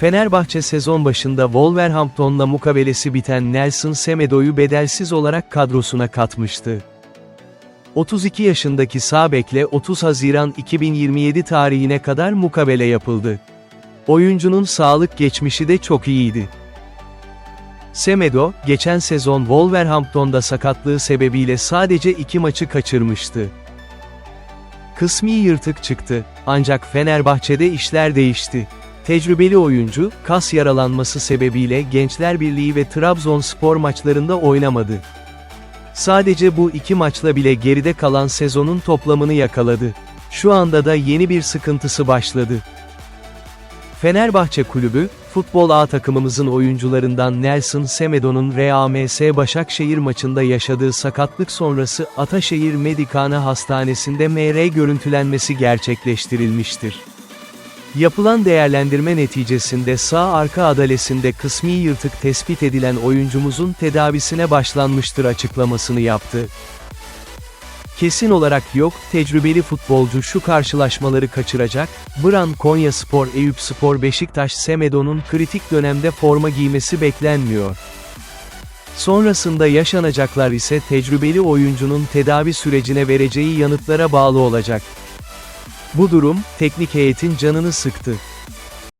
Fenerbahçe sezon başında Wolverhampton'la mukabelesi biten Nelson Semedo'yu bedelsiz olarak kadrosuna katmıştı. 32 yaşındaki sağ bekle 30 Haziran 2027 tarihine kadar mukabele yapıldı. Oyuncunun sağlık geçmişi de çok iyiydi. Semedo, geçen sezon Wolverhampton'da sakatlığı sebebiyle sadece iki maçı kaçırmıştı. Kısmi yırtık çıktı, ancak Fenerbahçe'de işler değişti. Tecrübeli oyuncu, kas yaralanması sebebiyle Gençler Birliği ve Trabzonspor maçlarında oynamadı. Sadece bu iki maçla bile geride kalan sezonun toplamını yakaladı. Şu anda da yeni bir sıkıntısı başladı. Fenerbahçe Kulübü, futbol A takımımızın oyuncularından Nelson Semedo'nun RAMS Başakşehir maçında yaşadığı sakatlık sonrası Ataşehir Medikane Hastanesi'nde MR görüntülenmesi gerçekleştirilmiştir. Yapılan değerlendirme neticesinde sağ arka adalesinde kısmi yırtık tespit edilen oyuncumuzun tedavisine başlanmıştır açıklamasını yaptı. Kesin olarak yok, tecrübeli futbolcu şu karşılaşmaları kaçıracak, Bran Konya Spor Eyüp Spor Beşiktaş Semedo'nun kritik dönemde forma giymesi beklenmiyor. Sonrasında yaşanacaklar ise tecrübeli oyuncunun tedavi sürecine vereceği yanıtlara bağlı olacak. Bu durum, teknik heyetin canını sıktı.